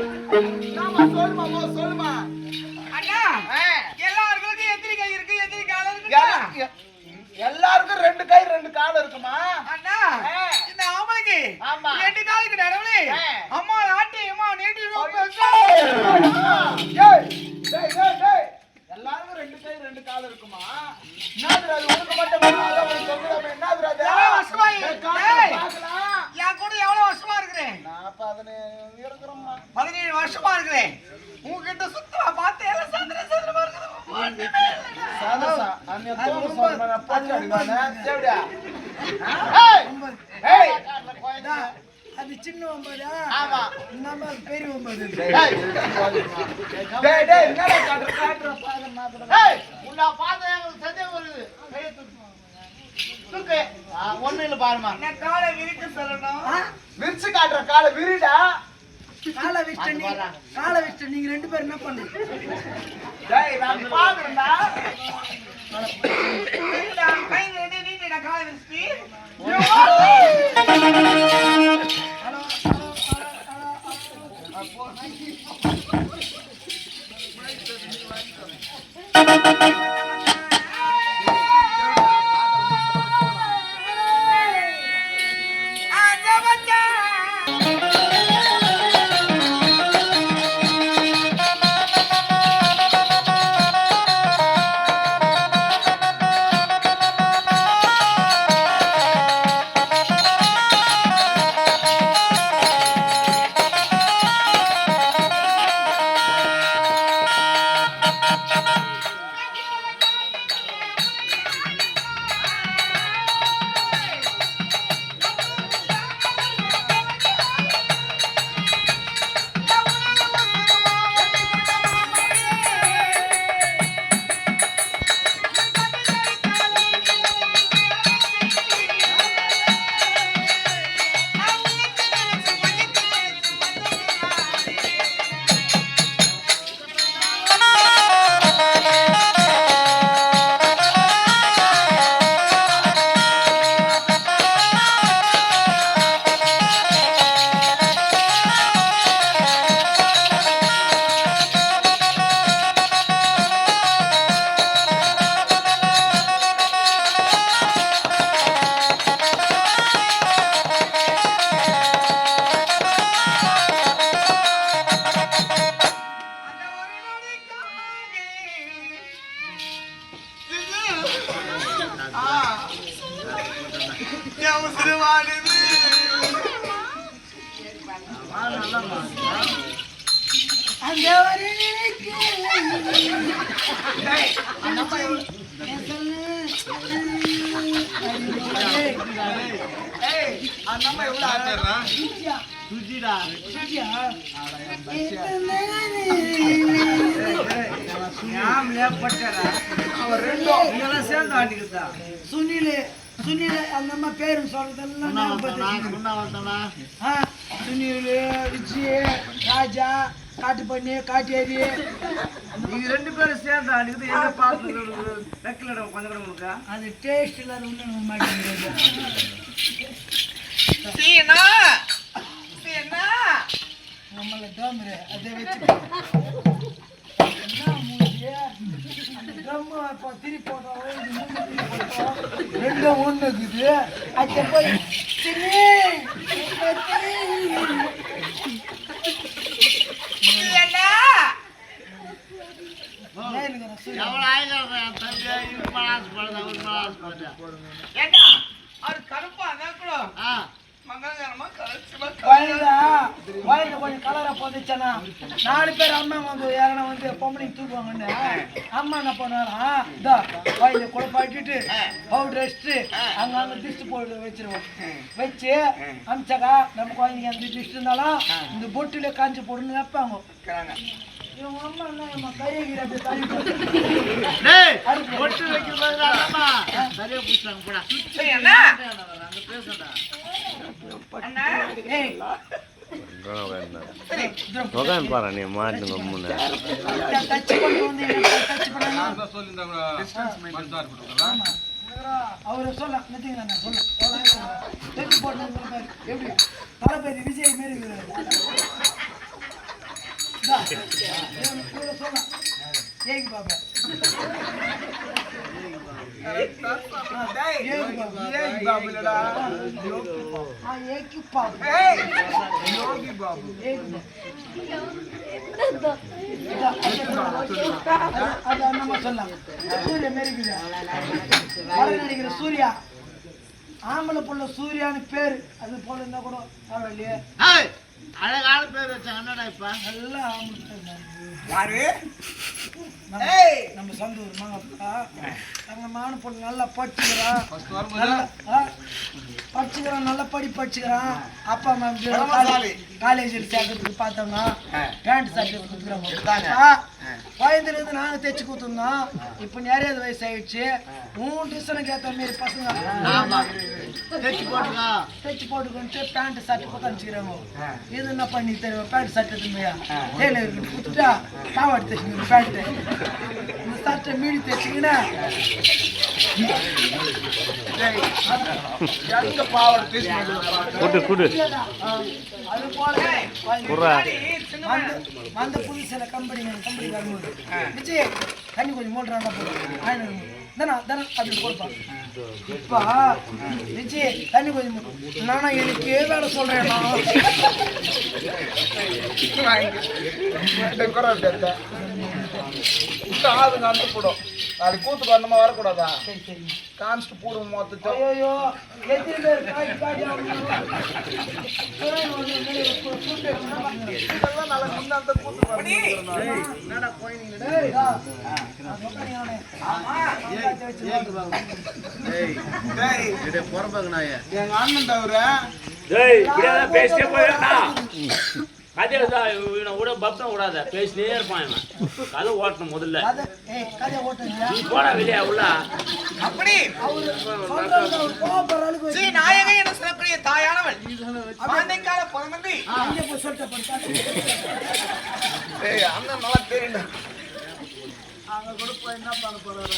சொல்லுமா சொல்லுமா அண்ணா. எல்லாருக்கும் எத்தனை கை இருக்கு எத்தனை காலம் இருக்கு எல்லாருக்கும் ரெண்டு கை ரெண்டு கால் இருக்குமா அண்ணா. இந்த ஆம்பளைக்கு ஆமா. ரெண்டு காலுக்கு நடுவுல பதினேழு வருஷமா இருக்கிறேன் உங்ககிட்ட சுத்தமா பார்த்து சந்திர சந்திரமா இருக்குது. அது சின்ன ஒன்பதா? ஆமா. நம்ம பெரிய ஒன்பது. டேய், டேய், என்னடா காட்டுற, காட்டுற, பாக்குற, மாத்துற. ஏய், உன்னை பார்த்தா எனக்கு சந்தேகம் வருது. கையை தூக்கு. ஒண்ணும் இல்ல பாருமா என்ன காலை விரிக்க சொல்லணும்? விரிச்சு காட்டுற காலை விரிடா. காலை வச்சுட்டு நீ. காலை வச்சுட்டு நீங்க ரெண்டு பேரும் என்ன பண்ணுங்க டேய் நான் பாக்குறேன்டா. கை ரெடி நீட்டி நான் காலை விரிச்சு ஹலோ ஹலோ ஹலோ ஹலோ அந்த ஒரு சுனில் அந்த அம்மா பேரு சொல்றதெல்லாம் சுனில் விஜய் ராஜா காட்டுப்பண்ணி காட்டேரி. நீங்க ரெண்டு பேரும் சேர்ந்து அன்னைக்கு எங்க பார்த்து வெக்கல கொஞ்சம் கூட உங்களுக்கு? அது டேஸ்ட் இல்லாத ஒன்றும் மாட்டேங்குது. சீனா? சீனா? நம்மள டோமரு அதை வச்சு என்ன மூஞ்சி அந்த ட்ரம் இப்போ திரி போட்டோம் ரெண்டும் ஒன்று இருக்குது அச்ச போய் திரி சீனா ஏண்டா அது கருப்பா போதுச்சனா நாலு பேர் அம்மா வந்து யாரனா வந்து பொம்பளைங்க தூக்குவாங்கன்னு. அம்மா என்ன பண்ணுவாரா? இதோ வயது குழப்பாட்டிட்டு பவுடர் வச்சுட்டு அங்க அங்க திஷ்டு போட்டு வச்சிருவோம். வச்சு அமிச்சாக்கா நம்ம குழந்தைங்க அந்த திஷ்டு இருந்தாலும் இந்த பொட்டுல காஞ்சி போடுன்னு வைப்பாங்க இவங்க அம்மா என்ன இவங்க கையை கீழே அப்படியே தள்ளி போட்டு வைக்கிறது போடா சீனா பாரு நீ மாட்டு கம்முன்னு சொல்ல நிறுத்திங்களா நான் சொல்ல எப்படி தளபதி விஜய் மாரி இருக்கிறாரு ஏங்க பாப்பா. டேய், ஏங்க பாப்பா. ஏய் பாபு இல்லடா. ஆ, ஏக்கி பாப்பா. ஏய், யோகி பாபு. ஏங்க பாப்பா. இதா, அது- அது அண்ணம்மா சொல்லலாம். சூர்யா மெருகுதா. படம் நடிக்கிற சூர்யா ஆம்பளை புள்ள சூர்யான்னு பேரு. அது போல இருந்தா கூட பரவாயில்லையே. அழகான பேர் வச்சாங்க என்னடா இப்ப. நல்லா ஆம்பளை. யாரு? நம்ம- ஏய்! நம்ம சொந்த ஊர் மாங்கப்பா தங்கமான பொண்ணு நல்லா படிச்சுக்கிறான். படிச்சுக்கிறான் நல்லா படி படிச்சுக்கிறான். அப்பா அம்மா. காலேஜில் சேர்க்கறதுக்கு பார்த்தோம்னா. பேண்ட் ஷர்ட் எடுத்தாங்க. வயதுலேருந்து நாங்கள் தைச்சு கொடுத்துருந்தோம். இப்போ நிறைய வயசு ஆயிடுச்சு உன் டிசனுக்கு ஏற்ற மாரி பசங்க. ஆமா. தைச்சு போட்டுக்கோ. தைச்சு போட்டுக்கிட்டு பேண்ட் ஷர்ட் கொடுத்து அனுப்பிச்சுக்கிறாங்க. இது என்ன பண்ணி தருவேன் பேண்ட் ஷர்ட் எடுத்துமையா டெய்லருக்கு கொடுத்துட்டா பாவாடி தைச்சிங்க பேண்ட்டு இந்த ஷர்ட்டை மீறி தைச்சிங்கன்னா டேய், எங்க அது அந்த அந்த புதுசில கம்பெனி கம்பெனி வரும்போது தண்ணி கொஞ்சம் மூடுறாங்க போதும் ஆயிரம் தானே தானே அப்படி கொடுப்பான் இப்பா விஜய் தண்ணி கொஞ்சம் நானா எனக்கே வேலை சொல்றேன் நான் காதுங்க அந்த நாளைக்கு கூத்துக்கு வந்தமா வரக்கூடாதா சரி சரி காமிச்சிட்டு போடுவோம் மொத்தத்தை ஐயோ எத்தனை பேர் காய் காய் ஆகணும் இதெல்லாம் நாளைக்கு முன்ன அந்த கூத்துக்கு வரணும் என்னடா டேய் நான் சொல்றேன் அவனே ஆமா ஏய் டேய் இது புறப்பாங்க நாயே எங்க அண்ணன் தவிர டேய் இப்படியே பேசிட்டே போயிருந்தா கதையில தான் இவனை விட பக்தம் விடாத பேசினே இருப்பான் இவன். கதை ஓட்டணும் முதல்ல. நீ போடா வெளியே உள்ள. அப்படி. ஸ்ரீ நாயகன் என சொல்லக்கூடிய தாயானவள்? சொல்லிட்டு போய் ஏய் அண்ணன் நல்லா தெரியும் அங்க கூட போய் என்ன பண்ண போறாரு?